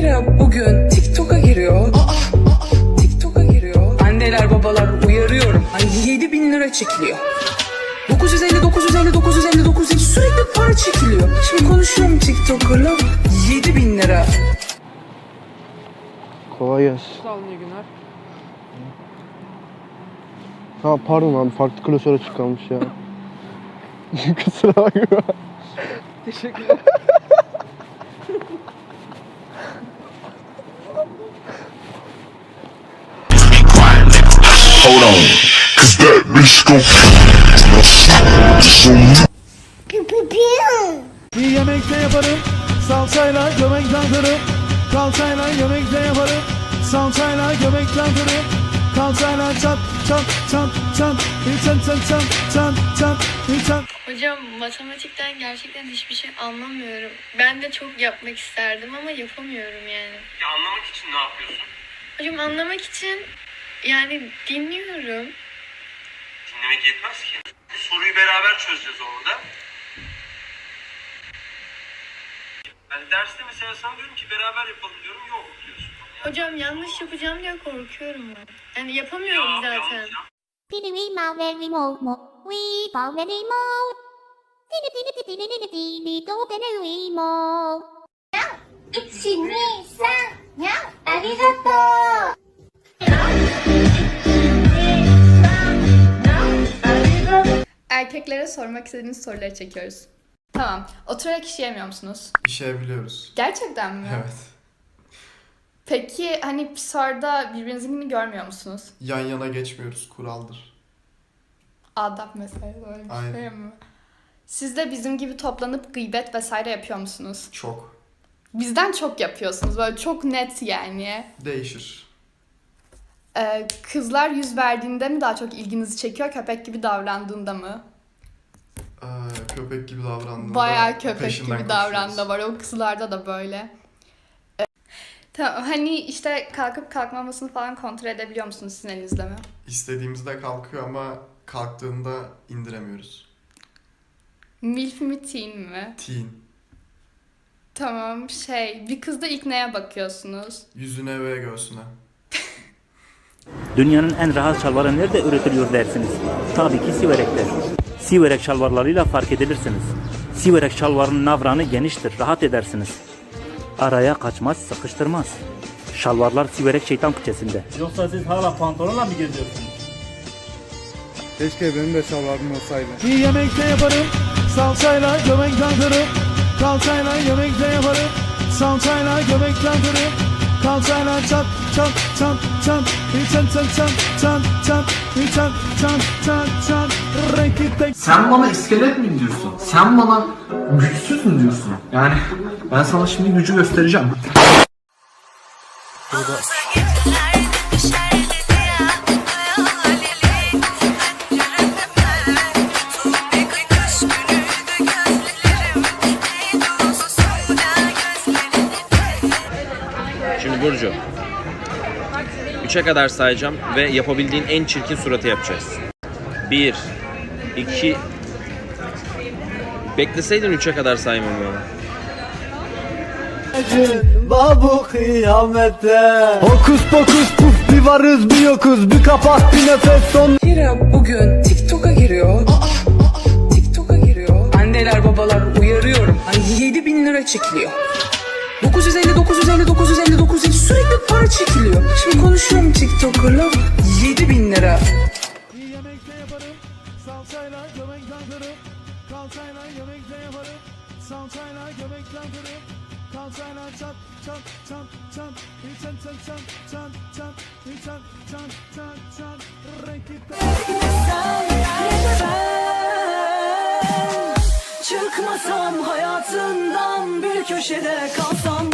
Hira bugün TikTok'a giriyor. Aa, aa, TikTok'a giriyor. Anneler babalar uyarıyorum. Ay 7 bin lira çekiliyor. 950 950 950 950 sürekli para çekiliyor. Şimdi konuşuyorum TikToker'la 7 bin lira. Kolay gelsin. Sağ olun iyi günler. Ha pardon abi farklı klasöre çıkarmış ya. Kusura bakma. Teşekkürler. Hold on, cause that bitch gon' Bir yemekte yaparım Salçayla göbekten kırıp Kalçayla yemekte yaparım Salçayla göbekten kırıp Kalçayla çat çat çat çat çat çat çat çat çat çat Hocam matematikten gerçekten hiçbir şey anlamıyorum. Ben de çok yapmak isterdim ama yapamıyorum yani. Ya anlamak için ne yapıyorsun? Hocam anlamak için yani dinliyorum. Dinlemek yetmez ki. Bu soruyu beraber çözeceğiz orada. Ben derste mesela sana diyorum ki beraber yapalım diyorum yok diyorsun. Hocam yanlış yapacağım diye korkuyorum ben. Yani yapamıyorum Ya, zaten. yanlış yap. Pini we mau Erkeklere sormak istediğiniz soruları çekiyoruz. Tamam. Oturarak işleyemiyor musunuz? İşeyebiliyoruz. Gerçekten mi? Evet. Peki hani pisuarda birbirinizinkini görmüyor musunuz? Yan yana geçmiyoruz. Kuraldır. Adap mesela böyle bir Aynen. şey mi? Siz de bizim gibi toplanıp gıybet vesaire yapıyor musunuz? Çok. Bizden çok yapıyorsunuz. Böyle çok net yani. Değişir. Ee, kızlar yüz verdiğinde mi daha çok ilginizi çekiyor, köpek gibi davrandığında mı? Köpek gibi davrandığında Bayağı köpek peşinden gibi davrandı koşuyoruz. var. O kızlarda da böyle. Ee, Tamam, hani işte kalkıp kalkmamasını falan kontrol edebiliyor musunuz sizin mi? İstediğimizde kalkıyor ama kalktığında indiremiyoruz. Milf mi teen mi? Teen. Tamam şey bir kızda ilk neye bakıyorsunuz? Yüzüne ve göğsüne. Dünyanın en rahat şalvarı nerede üretiliyor dersiniz? Tabii ki Siverek'te. Siverek şalvarlarıyla fark edilirsiniz. Siverek şalvarının navranı geniştir, rahat edersiniz. Araya kaçmaz, sıkıştırmaz. Şalvarlar Siverek şeytan kıçesinde. Yoksa siz hala pantolonla mı geziyorsunuz? Keşke benim de şalvarım olsaydı. Bir yemekte yaparım Salçayla göbekten kırıp Kalçayla yemekte yaparım Salçayla göbekten kırıp Renkli tek Sen bana iskelet mi diyorsun? Sen bana güçsüz mü diyorsun? Yani ben sana şimdi gücü göstereceğim. Burcu. Üçe kadar sayacağım ve yapabildiğin en çirkin suratı yapacağız. Bir, iki... Bekleseydin üçe kadar saymamı. Babu kıyamette Hokus pokus puf bir varız bir yokuz Bir kapat bir nefes son Hira bugün TikTok'a giriyor. Aa, aa, TikTok'a giriyor. Anneler babalar uyarıyorum. Ay 7 bin lira çekiliyor. 950 950 950 950 sürekli para çekiliyor. Şimdi konuşuyorum TikToker'la. 7 bin lira. Bir yaparım. Yaparım. Çat çat çat çat. Çat çat çat çat çat. Çat çat tek Çıkmasam hayatından bir köşede kalsam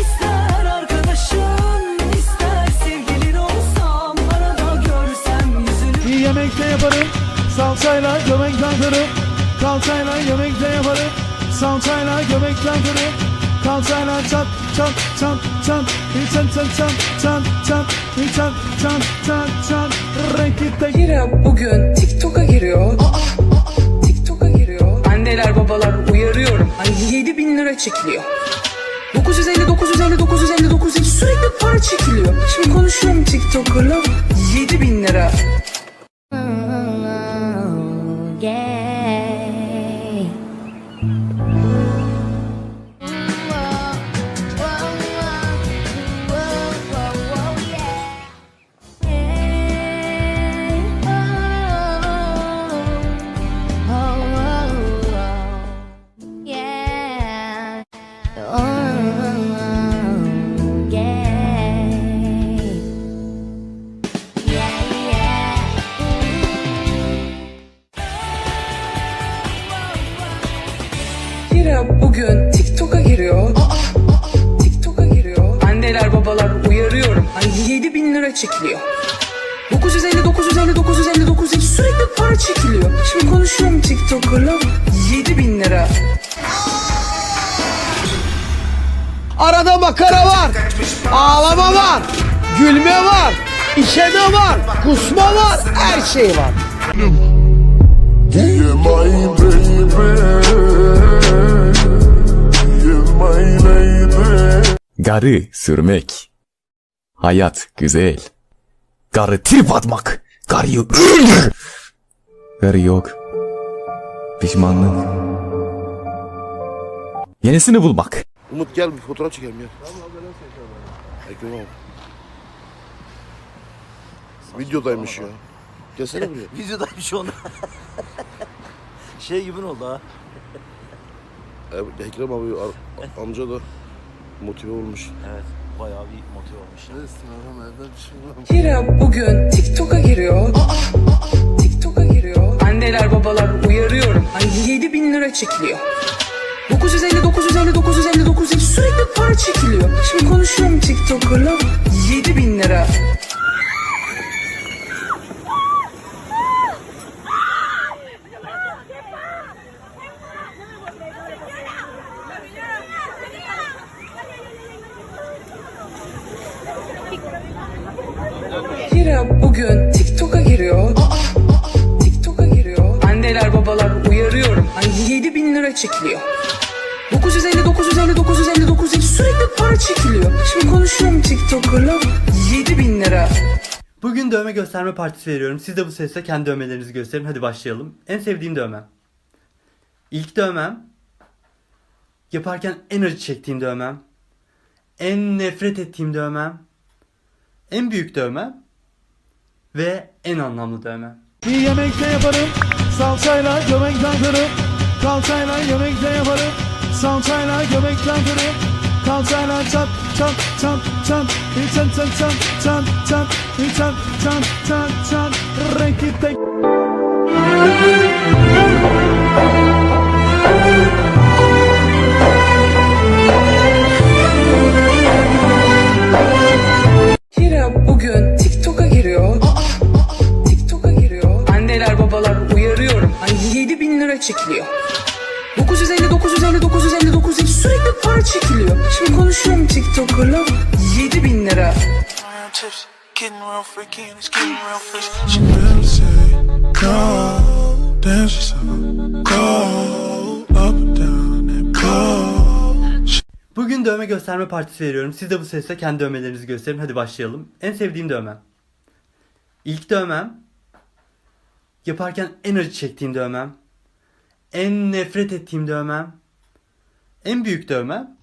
ister arkadaşın ister sevgilin olsam arada görsem yüzünü Bir yemekte yaparım Salçayla göbekten kırıp Kalçayla yemekte yaparım Salçayla göbekten kırıp Kalçayla çat çat çat çat çat çat çat çat çat çat çat çat çat tek Hira bugün babalar uyarıyorum. Ay 7 bin lira çekiliyor. 950 950 950 sürekli para çekiliyor. Şimdi konuşuyorum TikToker'la 7000 lira. Hira bugün TikTok'a giriyor. TikTok'a giriyor. Anneler babalar uyarıyorum. Ay 7000 lira çekiliyor. 950 950 950 950 sürekli para çekiliyor. Şimdi konuşuyorum TikToker'la 7000 lira. Arada makara var. Ağlama var. Gülme var. İşeme var. Kusma var. Her şey var. Yeah, my baby. Lady. Garı sürmek. Hayat güzel. Garı trip atmak. Garıyı öldür. Garı yok. Pişmanlık. Yenisini bulmak. Umut gel bir fotoğraf çekelim ya. Ekrem abi. Videodaymış ya. Gelsene buraya. Videodaymış onda. şey gibi oldu ha. E, Ekrem abi ar- amca da motive olmuş. Evet. Bayağı bir motive olmuş. Hira bugün TikTok'a giriyor. TikTok'a giriyor. Anneler babalar uyarıyorum. Ay 7000 lira çekiliyor. 950 950 950 950 sürekli para çekiliyor. Şimdi konuşuyorum TikToker'la 7000 lira. Çekiliyor. 950 950 950 950 sürekli para çekiliyor. Şimdi konuşuyorum TikToker'la 7000 lira. Bugün dövme gösterme partisi veriyorum. Siz de bu sesle kendi dövmelerinizi gösterin. Hadi başlayalım. En sevdiğim dövmem. İlk dövmem. Yaparken en acı çektiğim dövmem. En nefret ettiğim dövmem. En büyük dövmem. Ve en anlamlı dövmem. Bir yemekte yaparım salçayla göbekten kırıp Kalçayla yemekte yaparım salçayla göbekten kırıp Kalçayla çat çat çat çat çat çat çat çat çat çat çat çat çat Renkli tek Hira bugün TikTok'a giriyor. TikTok'a giriyor. Anneler babalar uyarıyorum. Ay 7000 lira çekiliyor. Yourself, go up and down and go. Bugün dövme gösterme partisi veriyorum. Siz de bu sesle kendi dövmelerinizi gösterin. Hadi başlayalım. En sevdiğim dövmem. İlk dövmem. Yaparken en acı çektiğim dövmem. En nefret ettiğim dövmem. En büyük dövmem.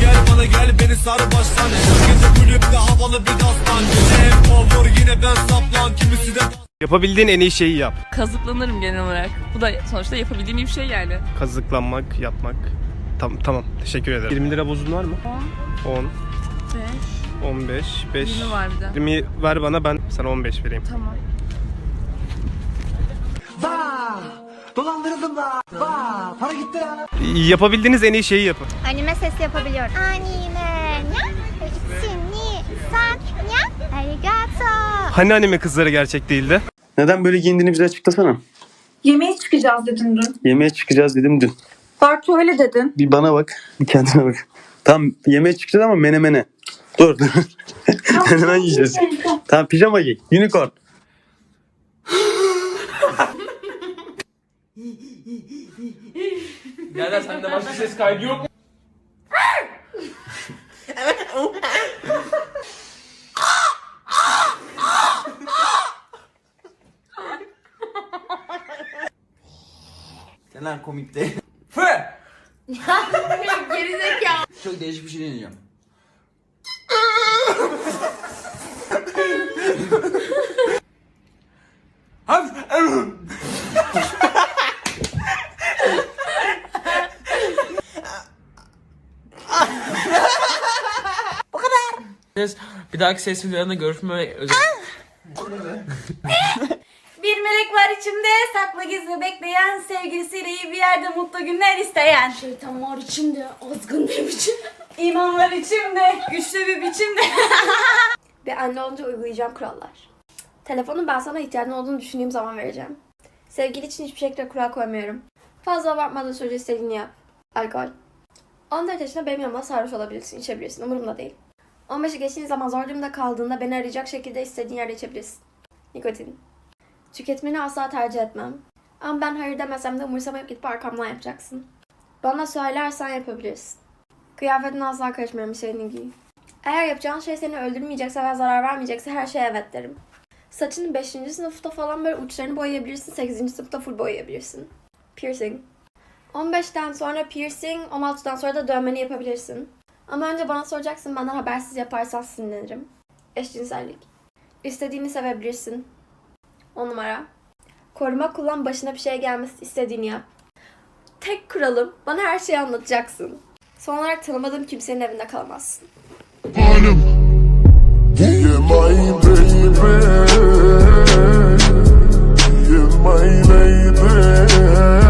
Gel bana gel beni sar baştan Gece kulüpte havalı bir dastan Gece hep power yine ben saplan Kimisi de Yapabildiğin en iyi şeyi yap. Kazıklanırım genel olarak. Bu da sonuçta yapabildiğim bir şey yani. Kazıklanmak, yapmak. Tamam tamam. Teşekkür ederim. 20 lira bozun var mı? 10, 15, 5. var bir de. 20 ver bana ben sana 15 vereyim. Tamam. Yapabildiğiniz en iyi şeyi yapın. Anime sesi yapabiliyorum. Anime nya, ni san nya, arigato. Hani anime kızları gerçek değildi? Neden böyle giyindiğini bize açıklasana. Yemeğe çıkacağız dedin dün. Yemeğe çıkacağız dedim dün. Bartu öyle dedin. Bir bana bak, bir kendine bak. Tamam yemeğe çıkacağız ama menemene. Dur. Menemen yiyeceğiz. Tamam pijama giy. Unicorn. Birader sende başka ses kaydı yok mu? Lan komik değil. Gerizekalı. Çok değişik bir şey deneyeceğim. Bir dahaki ses videolarında görüşme özel. Bir melek var içimde saklı gizli bekleyen sevgilisiyle iyi bir yerde mutlu günler isteyen. Şeytan var içimde azgın bir biçim. İman var içimde güçlü bir biçimde. bir anne olunca uygulayacağım kurallar. Telefonun ben sana ihtiyacın olduğunu düşündüğüm zaman vereceğim. Sevgili için hiçbir şekilde kural koymuyorum. Fazla abartmadığı sürece istediğini yap. Alkol. 14 yaşında benim yanımda sarhoş olabilirsin, içebilirsin. Umurumda değil. 15'i geçtiğin zaman zor durumda kaldığında beni arayacak şekilde istediğin yerde içebilirsin. Nikotin. Tüketmeni asla tercih etmem. Ama ben hayır demesem de umursamayıp gidip arkamdan yapacaksın. Bana söylersen yapabilirsin. Kıyafetine asla karışmıyorum istediğini giy. Eğer yapacağın şey seni öldürmeyecekse ve zarar vermeyecekse her şeye evet derim. Saçını 5. sınıfta falan böyle uçlarını boyayabilirsin, 8. sınıfta full boyayabilirsin. Piercing. 15'ten sonra piercing, 16'dan sonra da dövmeni yapabilirsin. Ama önce bana soracaksın benden habersiz yaparsan sinirlenirim. Eşcinsellik. İstediğini sevebilirsin. 10 numara. Koruma kullan başına bir şey gelmesi istediğini yap. Tek kuralım bana her şeyi anlatacaksın. Son olarak tanımadığım kimsenin evinde kalamazsın. Yeah, my baby. Yeah, my lady.